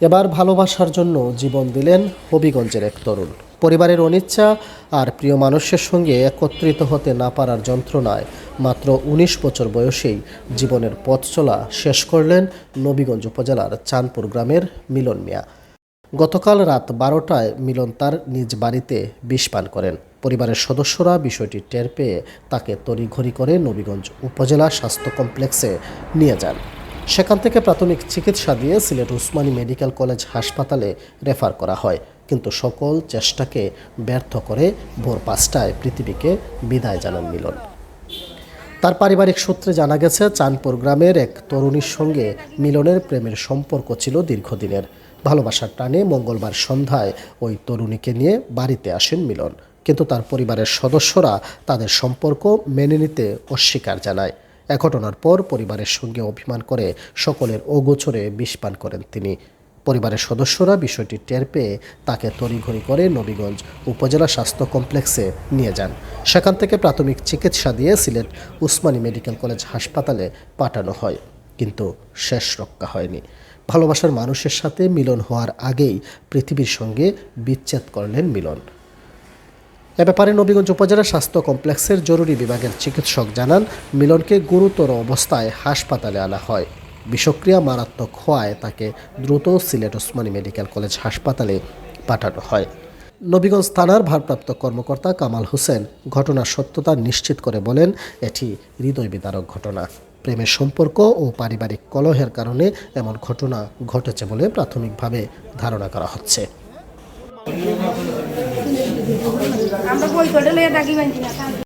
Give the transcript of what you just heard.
এবার ভালোবাসার জন্য জীবন দিলেন হবিগঞ্জের এক তরুণ। পরিবারের অনিচ্ছা আর প্রিয় মানুষের সঙ্গে একত্রিত হতে না পারার যন্ত্রণায় মাত্র ১৯ বছর বয়সেই জীবনের পথ চলা শেষ করলেন নবীগঞ্জ উপজেলার চাঁদপুর গ্রামের মিলন মিয়া। গতকাল রাত বারোটায় মিলন তার নিজ বাড়িতে বিষ পান করেন। পরিবারের সদস্যরা বিষয়টি টের পেয়ে তাকে তড়িঘড়ি করে নবীগঞ্জ উপজেলা স্বাস্থ্য কমপ্লেক্সে নিয়ে যান। সেখান থেকে প্রাথমিক চিকিৎসা দিয়ে সিলেট উসমানী মেডিকেল কলেজ হাসপাতালে রেফার করা হয়। কিন্তু সকল চেষ্টাকে ব্যর্থ করে ভোর পাঁচটায় পৃথিবীকে বিদায় জানান মিলন। তার পারিবারিক সূত্রে জানা গেছে, চাঁদপুর গ্রামের এক তরুণীর সঙ্গে মিলনের প্রেমের সম্পর্ক ছিল দীর্ঘদিনের। ভালোবাসার টানে মঙ্গলবার সন্ধ্যায় ওই তরুণীকে নিয়ে বাড়িতে আসেন মিলন। কিন্তু তার পরিবারের সদস্যরা তাদের সম্পর্ক মেনে নিতে অস্বীকার জানায়। এ ঘটনার পর পরিবারের সঙ্গে অভিমান করে সকলের অগোচরে বিষপান করেন তিনি। পরিবারের সদস্যরা বিষয়টি টের পেয়ে তাকে তড়িঘড়ি করে নবীগঞ্জ উপজেলা স্বাস্থ্য কমপ্লেক্সে নিয়ে যান। সেখান থেকে প্রাথমিক চিকিৎসা দিয়ে সিলেট উসমানী মেডিকেল কলেজ হাসপাতালে পাঠানো হয়, কিন্তু শেষ রক্ষা হয়নি। ভালোবাসার মানুষের সাথে মিলন হওয়ার আগেই পৃথিবীর সঙ্গে বিচ্ছেদ করলেন মিলন। এ ব্যাপারে নবীগঞ্জ উপজেলা স্বাস্থ্য কমপ্লেক্সের জরুরি বিভাগের চিকিৎসক জানান, মিলনকে গুরুতর অবস্থায় হাসপাতালে আনা হয়। বিষক্রিয়া মারাত্মক হওয়ায় তাকে দ্রুত সিলেট ওসমানী মেডিকেল কলেজ হাসপাতালে পাঠানো হয়। নবীগঞ্জ থানার ভারপ্রাপ্ত কর্মকর্তা কামাল হোসেন ঘটনার সত্যতা নিশ্চিত করে বলেন, এটি হৃদয় বিদারক ঘটনা। প্রেমের সম্পর্ক ও পারিবারিক কলহের কারণে এমন ঘটনা ঘটেছে বলে প্রাথমিকভাবে ধারণা করা হচ্ছে। আমরা বই করে লইয়া ডাকি বাঁধি না